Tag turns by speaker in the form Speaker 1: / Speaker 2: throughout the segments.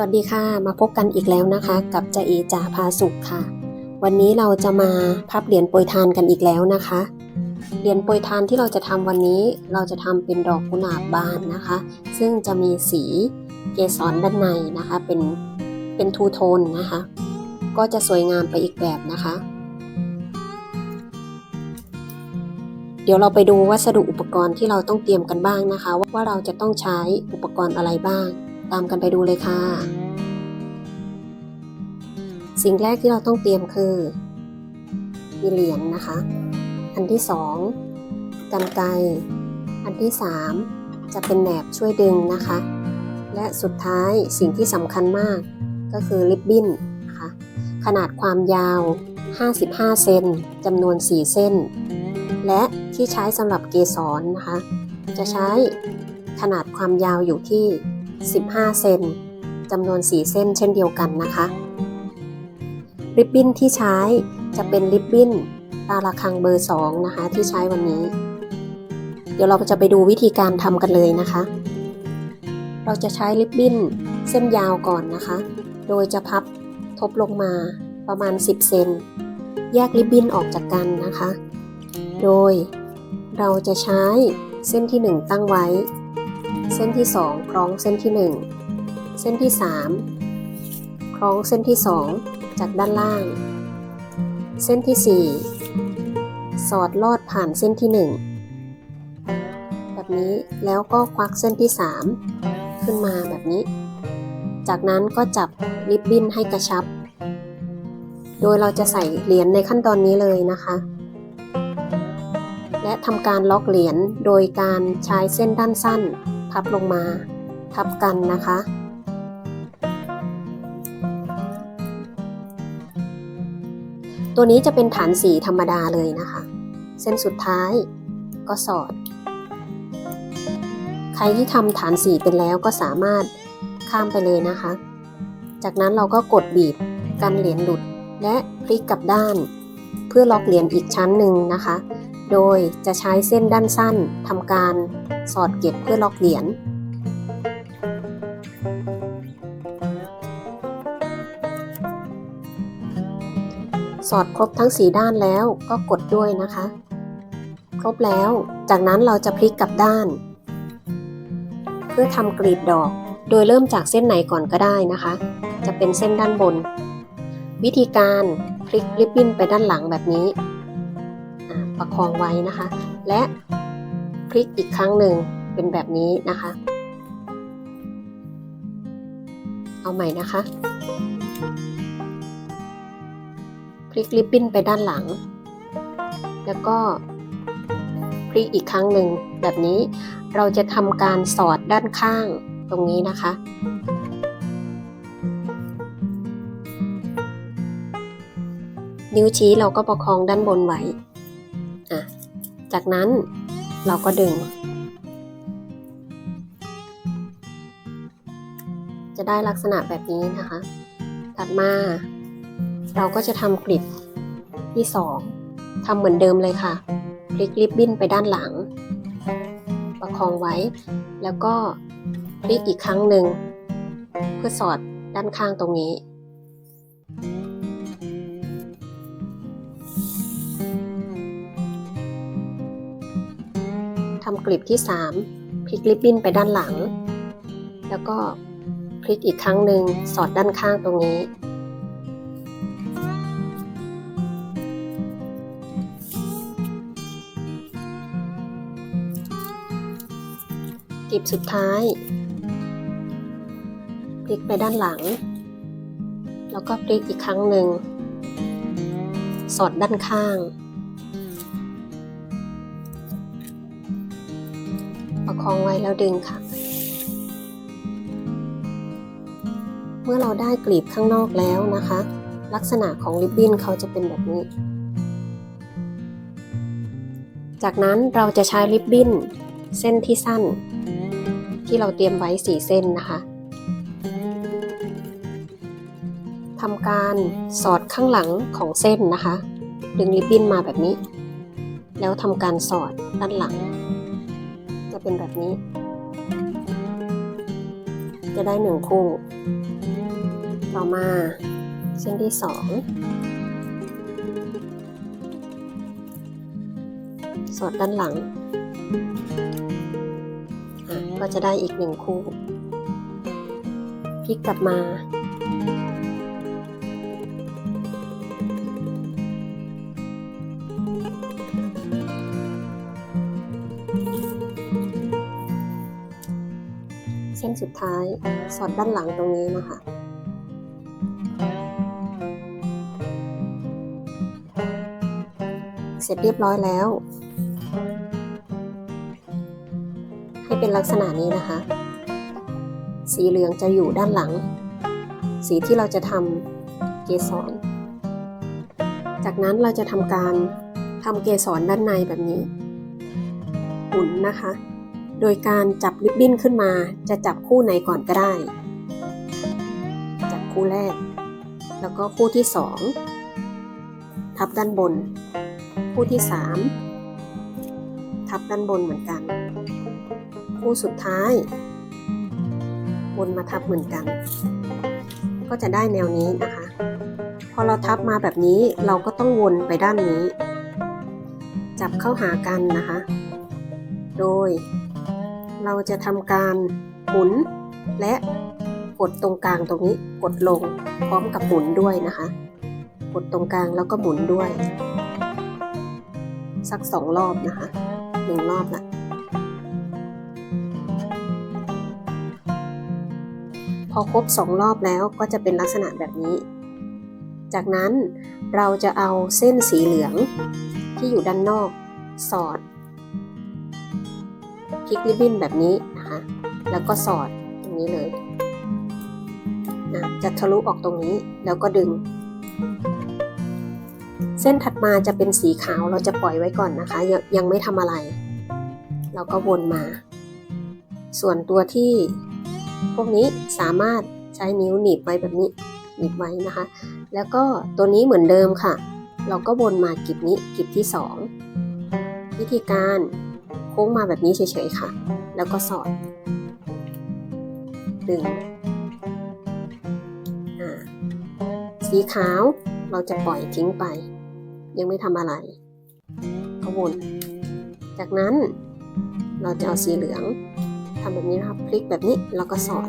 Speaker 1: สวัสดีค่ะ มาพบกันอีกแล้วนะคะ กับจะเอจ่าพาสุขค่ะ วันนี้เราจะมาพับเหรียญโปรยทานกันอีกแล้วนะคะ เหรียญโปรยทานที่เราจะทำวันนี้เราจะทำเป็นดอกกุหลาบบานนะคะ ซึ่งจะมีสีเกสรด้านในนะคะ เป็นเป็นทูโทนนะคะ ก็จะสวยงามไปอีกแบบนะคะ เดี๋ยวเราไปดูวัสดุอุปกรณ์ที่เราต้องเตรียมกันบ้างนะคะ ว่าเราจะต้องใช้อุปกรณ์อะไรบ้าง ตามกันไปดูเลยค่ะ สิ่งแรกที่เราต้องเตรียมคือ มีเหรียญนะคะ อันที่สองกันไกอันที่สามจะเป็นแหนบช่วยดึงนะคะ และสุดท้ายสิ่งที่สำคัญมากก็คือริบบิ้นนะคะขนาดความยาว 55 เซนจำนวน 4 เส้น และที่ใช้สำหรับเกสรนะคะ จะใช้ขนาดความยาวอยู่ที่ 15 เซนจำนวน 4 เส้นเช่นเดียวกันนะคะ ริบบิ้นที่ใช้จะเป็นริบบิ้นตาละคังเบอร์ 2 นะคะ ที่ใช้วันนี้ เดี๋ยวเราจะไปดูวิธีการทำกันเลยนะคะ เราจะใช้ริบบิ้นเส้นยาวก่อนนะคะ โดยจะพับทบลงมาประมาณ 10 เซนแยกริบบิ้นออกจากกันนะคะ โดยเราจะใช้เส้นที่ 1 ตั้งไว้ เส้นที่ 2 คล้องเส้นที่ 1 เส้นที่ 3 คล้องเส้นที่ 2 จากด้านล่าง เส้นที่ 4 สอดลอดผ่านเส้นที่ 1 แบบนี้แล้วก็ควักเส้นที่ 3 ขึ้นมาแบบนี้ จากนั้นก็จับริบบิ้นให้กระชับ โดยเราจะใส่เหรียญในขั้นตอนนี้เลยนะคะและทำการล็อกเหรียญโดยการใช้เส้นด้านสั้น พับลงมาทับกันนะคะ ตัวนี้จะเป็นฐานสีธรรมดาเลยนะคะ เส้นสุดท้ายก็สอด ใครที่ทำฐานสีเป็นแล้วก็สามารถข้ามไปเลยนะคะ จากนั้นเราก็กดบีบกันเหรียญหลุดและพลิกกลับด้าน เพื่อล็อกเหรียญอีกชั้นหนึ่งนะคะ โดยจะใช้เส้นด้านสั้นทำการ สอดเก็บเพื่อล็อกเหรียญสอดครบทั้งสีด้านแล้วก็กดด้วยนะคะ ครบแล้ว จากนั้นเราจะพลิกกลับด้าน เพื่อทำกลีบดอก โดยเริ่มจากเส้นไหนก่อนก็ได้นะคะ จะเป็นเส้นด้านบน วิธีการพลิกริบบิ้นไปด้านหลังแบบนี้ ประคองไว้นะคะ และ พลิกอีกครั้งหนึ่งเป็นแบบนี้นะคะ เอาใหม่นะคะ พลิกริบบิ้นไปด้านหลัง แล้วก็พลิกอีกครั้งหนึ่งแบบนี้เราจะทำการสอดด้านข้างตรงนี้นะคะ นิ้วชี้เราก็ประคองด้านบนไว้อะจากนั้น เราก็ดึง จะได้ลักษณะแบบนี้นะคะ ถัดมา เราก็จะทำกลิบที่สองทำเหมือนเดิมเลยค่ะ พลิกริบบิ้นไปด้านหลัง ประคองไว้ แล้วก็พลิกอีกครั้งหนึ่ง เพื่อสอดด้านข้างตรงนี้ำกลีบที่ 3 พลิกริบบิ้นไปด้านหลัง แล้วก็พลิกอีกครั้งหนึ่งสอดด้านข้างตรงนี้ กลีบสุดท้าย พลิกไปด้านหลัง แล้วก็พลิกอีกครั้งหนึ่ง สอดด้านข้าง ประคองไว้แล้วดึงค่ะ เมื่อเราได้กลีบข้างนอกแล้วนะคะ ลักษณะของริบบิ้นเขาจะเป็นแบบนี้ จากนั้นเราจะใช้ริบบิ้นเส้นที่สั้น ที่เราเตรียมไว้4เส้นนะคะทำการสอดข้างหลังของเส้นนะคะ ดึงริบบิ้นมาแบบนี้ แล้วทำการสอดด้านหลัง เป็นแบบนี้ จะได้หนึ่งคู่ ต่อมาเส้นที่สองสอดด้านหลัง ก็จะได้อีกหนึ่งคู่ พลิกกลับมา สุดท้ายสอดด้านหลังตรงนี้นะคะ เสร็จเรียบร้อยแล้ว ให้เป็นลักษณะนี้นะคะ สีเหลืองจะอยู่ด้านหลัง สีที่เราจะทำเกสร จากนั้นเราจะทำการทำเกสรด้านในแบบนี้หมุนนะคะ โดยการจับริบบิ้นขึ้นมา จะจับคู่ไหนก่อนก็ได้ จับคู่แรก แล้วก็คู่ที่สองทับด้านบน คู่ที่สามทับด้านบนเหมือนกัน คู่สุดท้ายวนมาทับเหมือนกัน ก็จะได้แนวนี้นะคะ พอเราทับมาแบบนี้เราก็ต้องวนไปด้านนี้ จับเข้าหากันนะคะ โดย เราจะทำการหมุนและกดตรงกลางตรงนี้กดลงพร้อมกับหมุนด้วยนะคะ กดตรงกลางแล้วก็หมุนด้วย สักสองรอบนะคะหนึ่งรอบละพอครบสองรอบแล้วก็จะเป็นลักษณะแบบนี้ จากนั้นเราจะเอาเส้นสีเหลืองที่อยู่ด้านนอกสอด พลิกริบบิ้นแบบนี้นะคะ แล้วก็สอดตรงนี้เลยนะจะทะลุออกตรงนี้แล้วก็ดึง เส้นถัดมาจะเป็นสีขาวเราจะปล่อยไว้ก่อนนะคะ ยังยังไม่ทำอะไร เราก็วนมา ส่วนตัวที่พวกนี้สามารถใช้นิ้วหนีบไว้แบบนี้หนีบไว้นะคะ แล้วก็ตัวนี้เหมือนเดิมค่ะ เราก็วนมากิบนี้กิบที่สองวิธีการ ค้งมาแบบนี้เฉยๆค่ะ แล้วก็สอดดึงอ่าสีขาวเราจะปล่อยทิ้งไป ยังไม่ทำอะไรก็วนจากนั้นเราจะเอาสีเหลืองทำแบบนี้นะครับพลิกแบบนี้แล้วก็สอด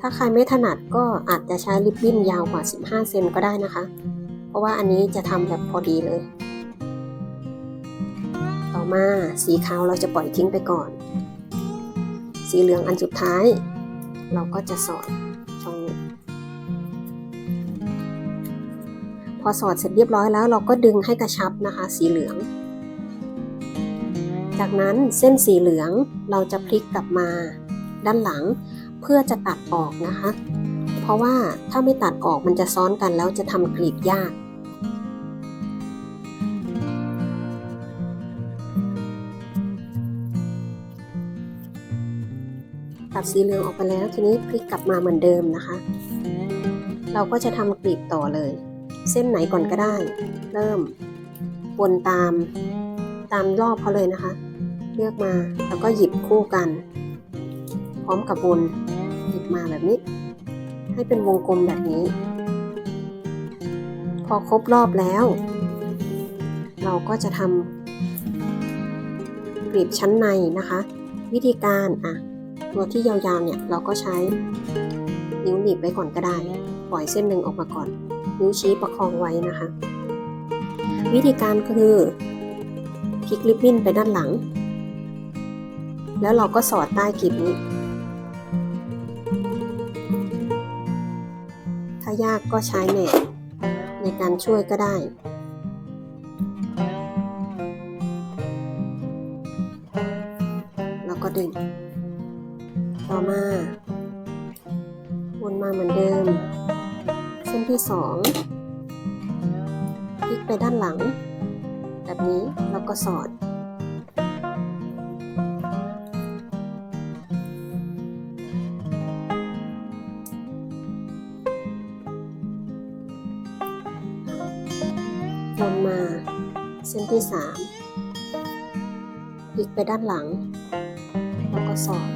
Speaker 1: ถ้าใครไม่ถนัดก็อาจจะใช้ริบบิ้นยาวกว่า 15 เซนก็ได้นะคะ เพราะว่าอันนี้จะทำแบบพอดีเลย มา สีขาวเราจะปล่อยทิ้งไปก่อน สีเหลืองอันสุดท้าย เราก็จะสอดช่องนี้พอสอดเสร็จเรียบร้อยแล้ว เราก็ดึงให้กระชับนะคะ สีเหลือง จากนั้นเส้นสีเหลืองเราจะพลิกกลับมาด้านหลังเพื่อจะตัดออกนะคะ เพราะว่าถ้าไม่ตัดออกมันจะซ้อนกันแล้วจะทำกรีดยาก ตัดสีเหลืองออกไปแล้วทีนี้พลิกกลับมาเหมือนเดิมนะคะ เราก็จะทำกรีบต่อเลย เส้นไหนก่อนก็ได้ เริ่มวนตามตามรอบเขาเลยนะคะ เลือกมาแล้วก็หยิบคู่กัน พร้อมกับวนหยิบมาแบบนี้ ให้เป็นวงกลมแบบนี้ พอครบรอบแล้ว เราก็จะทำกรีบชั้นในนะคะ วิธีการอะ ตัวที่ยาวๆเนี่ยเราก็ใช้นิ้วหนีบไว้ก่อนก็ได้ ปล่อยเส้นหนึ่งออกมาก่อน นิ้วชี้ประคองไว้นะคะ วิธีการคือพลิกริบบิ้นไปด้านหลัง แล้วเราก็สอดใต้กลีบนี้ ถ้ายากก็ใช้แหนบในการช่วยก็ได้ 2พลิกไปด้านหลัง แบบนี้แล้วก็สอดลงมาเส้นที่ 3พลิกไปด้านหลัง แล้วก็สอด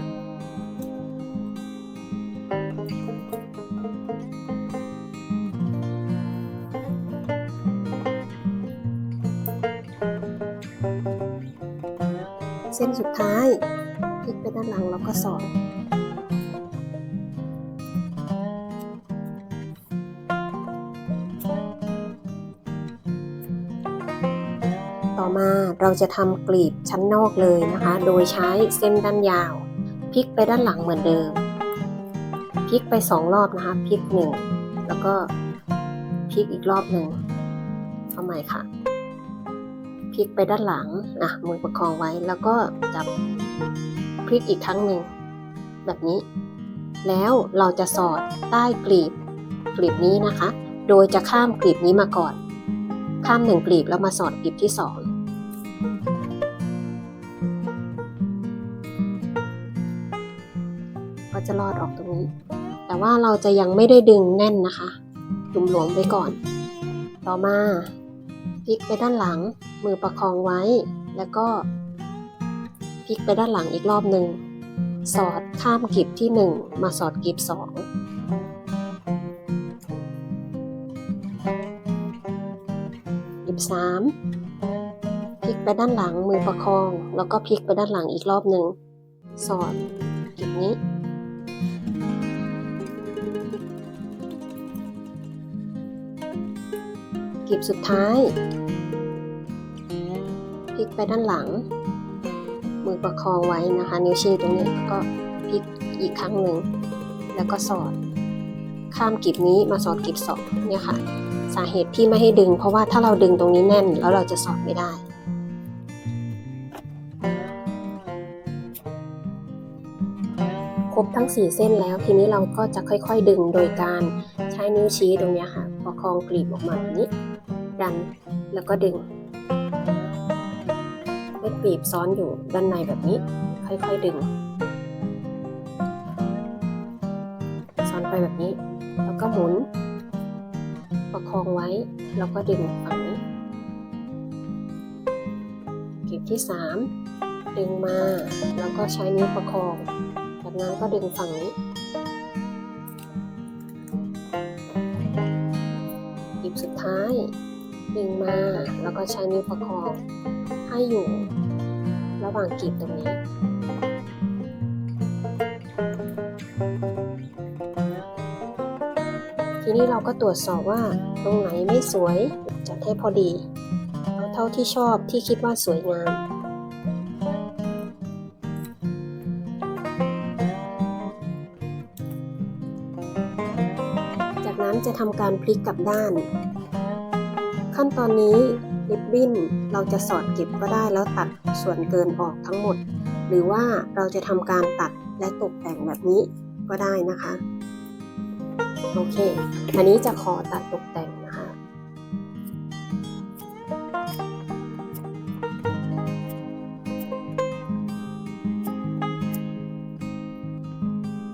Speaker 1: ส้นสุดท้ายพลิกไปด้านหลังแล้วก็สอดต่อมาเราจะทำกลีบชั้นนอกเลยนะคะ โดยใช้เส้นด้านยาวพลิกไปด้านหลังเหมือนเดิมพลิกไปสองรอบนะคะพลิกหนึ่งแล้วก็พลิกอีกรอบหนึ่งเอาใหม่ค่ะ ลิกไปด้านหลังอะมือประคองไว้แล้วก็จับพลิกอีกครั้งหนึ่งแบบนี้ แล้วเราจะสอดใต้กลีบกลีบนี้นะคะ โดยจะข้ามกลีบนี้มาก่อน ข้ามหนึ่งกลีบแล้วมาสอดกลีบที่สองก็จะลอดออกตรงนี้ แต่ว่าเราจะยังไม่ได้ดึงแน่นนะคะหลุมหลวมๆไว้ก่อน ต่อมาพลิกไปด้านหลัง มือประคองไว้ แล้วก็พลิกไปด้านหลังอีกรอบหนึ่งสอดข้ามกลีบที่หนึ่งมาสอดกลีบสองหยิบสามพลิกไปด้านหลังมือประคอง แล้วก็พลิกไปด้านหลังอีกรอบหนึ่งสอดกลีบนี้กลีบสุดท้าย ลิกไปด้านหลัง มือประคองไว้นะคะ นิ้วชี้ตรงนี้แล้วก็พลิกอีกครั้งหนึ่ง แล้วก็สอด ข้ามกลีบนี้มาสอดกลีบสองเนี่ยค่ะ สาเหตุที่ไม่ให้ดึง เพราะว่าถ้าเราดึงตรงนี้แน่นแล้วเราจะสอดไม่ได้ครบทั้ง 4 เส้นแล้วทีนี้เราก็จะค่อยๆ ดึงโดยการใช้นิ้วชี้ตรงนี้ค่ะประคองกลีบออกมาแบบนี้ ดันแล้วก็ดึง ให้กลีบซ้อนอยู่ด้านในแบบนี้ ค่อยๆดึง ซ้อนไปแบบนี้ แล้วก็หมุน ประคองไว้ แล้วก็ดึงฝั่งนี้กลีบที่ 3 ดึงมา แล้วก็ใช้นิ้วประคอง จากนั้นก็ดึงฝั่งนี้กลีบสุดท้ายดึงมาแล้วก็ใช้นิ้วประคองให้อยู่ ระหว่างกลีบตรงนี้ ทีนี้เราก็ตรวจสอบว่าตรงไหนไม่สวยจัดให้พอดี เอาเท่าที่ชอบที่คิดว่าสวยงามจากนั้นจะทำการพลิกกลับด้าน ขั้นตอนนี้ ริบบิ้นเราจะสอดเก็บก็ได้แล้วตัดส่วนเกินออกทั้งหมด หรือว่าเราจะทำการตัดและตกแต่งแบบนี้ก็ได้นะคะโอเค อันนี้จะขอตัดตกแต่งนะคะ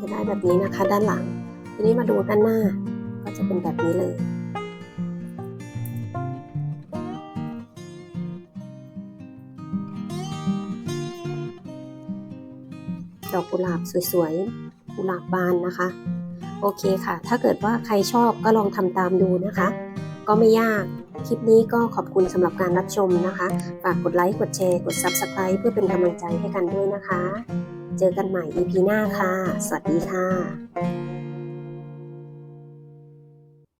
Speaker 1: จะได้แบบนี้นะคะด้านหลัง ทีนี้มาดูด้านหน้าก็จะเป็นแบบนี้เลย อกกุหลาบสวยๆ กุหลาบบานนะคะ โอเคค่ะ ถ้าเกิดว่าใครชอบก็ลองทำตามดูนะคะ ก็ไม่ยาก คลิปนี้ก็ขอบคุณสำหรับการรับชมนะคะ ฝากกดไลค์ กดแชร์ กด Subscribe เพื่อเป็นกำลังใจให้กันด้วยนะคะ เจอกันใหม่ EP หน้าค่ะ สวัสดีค่ะ